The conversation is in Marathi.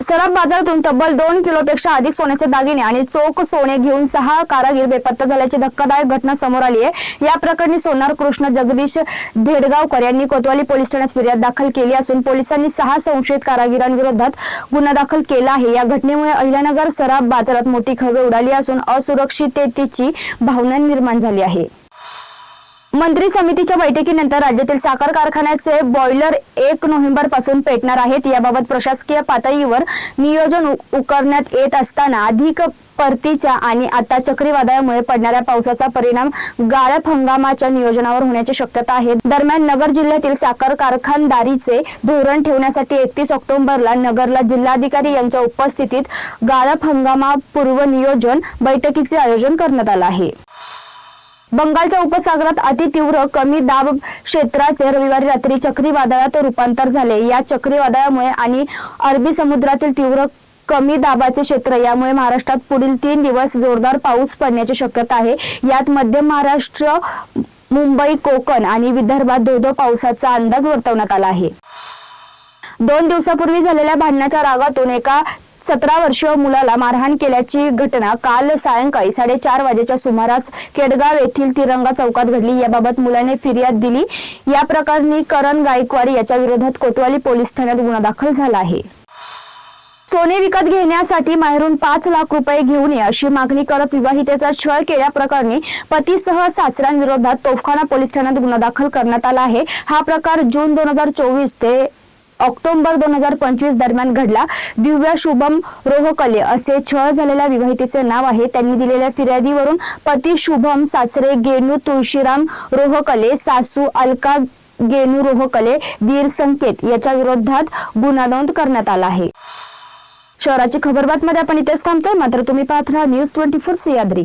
सराफ बाजारातून तब्बल दोन किलोपेक्षा अधिक सोन्याचे दागिने आणि चोख सोने घेऊन सहा कारागीर बेपत्ता झाल्याची धक्कादायक घटना समोर आली आहे. या प्रकरणी सोनार कृष्ण जगदीश धेडगावकर यांनी कोतवाली पोलीस ठाण्यात फिर्याद दाखल केली असून पोलिसांनी सहा संशयित कारागिरांविरोधात गुन्हा दाखल केला आहे. या घटनेमुळे अहिल्यानगर सराफ बाजारात मोठी खळबळ उडाली असून असुरक्षिततेची भावना निर्माण झाली आहे. मंत्री समितीच्या बैठकीनंतर राज्यातील साखर कारखान्याचे बॉयलर एक नोव्हेंबरपासून पेटणार आहेत. याबाबत प्रशासकीय पातळीवर नियोजन उकरण्यात येत असताना अधिक परतीच्या आणि आता चक्रीवादळामुळे पडणाऱ्या पावसाचा परिणाम गाळप हंगामाच्या नियोजनावर होण्याची शक्यता आहे. दरम्यान नगर जिल्ह्यातील साखर कारखानदारीचे धोरण ठेवण्यासाठी एकतीस ऑक्टोबरला नगरला जिल्हाधिकारी यांच्या उपस्थितीत गाळप हंगामापूर्व नियोजन बैठकीचे आयोजन करण्यात आलं आहे. बंगालच्या उपसागरात अतितीव्र कमी दाब क्षेत्राचे रविवारी रात्री चक्रीवादळात रूपांतर झाले. या चक्रीवादळामुळे आणि अरबी समुद्रातील तीव्र कमी दाबाचे क्षेत्र यामुळे महाराष्ट्रात पुढील तीन दिवस जोरदार पाऊस पडण्याची शक्यता आहे. यात मध्य महाराष्ट्र मुंबई कोकण आणि विदर्भात धोधो पावसाचा अंदाज वर्तवण्यात आला आहे. दोन दिवसापूर्वी झालेल्या भांडणाच्या रागातून एका सतरा वर्षीय मुलाला मारहाण केल्याची घटना काल सायंकाळी साडेचार वाजेच्या सुमारास केडगाव येथील तिरंगा चौकात घडली. याबाबत मुलाने फिर्याद दिली. या प्रकरणी करण गायकवाड याच्या विरोधात कोतवाली पोलीस ठाण्यात गुन्हा दाखल झाला आहे. सोने विकत घेण्यासाठी माहेरून पाच लाख रुपये घेऊन ये अशी मागणी करत विवाहितेचा छळ केल्याप्रकरणी पतीसह सासऱ्यांविरोधात तोफखाना पोलीस ठाण्यात गुन्हा दाखल करण्यात आला आहे. हा प्रकार जून दोन हजार चोवीस ते ऑक्टोबर दोन हजार पंचवीस दरम्यान घडला. दिव्या शुभम रोहकले असे छळ झालेल्या विवाहितेचे नाव आहे. त्यांनी दिलेल्या फिर्यादीवरून पती शुभम सासरे गेणू तुळशीराम रोहकले सासू अलका गेणू रोहकले वीर संकेत याच्या विरोधात गुन्हा नोंद करण्यात आला आहे. शहराची खबरबात मध्ये आपण इथेच थांबतोय. मात्र तुम्ही पाहत राहा न्यूज ट्वेंटी फोर सह्याद्री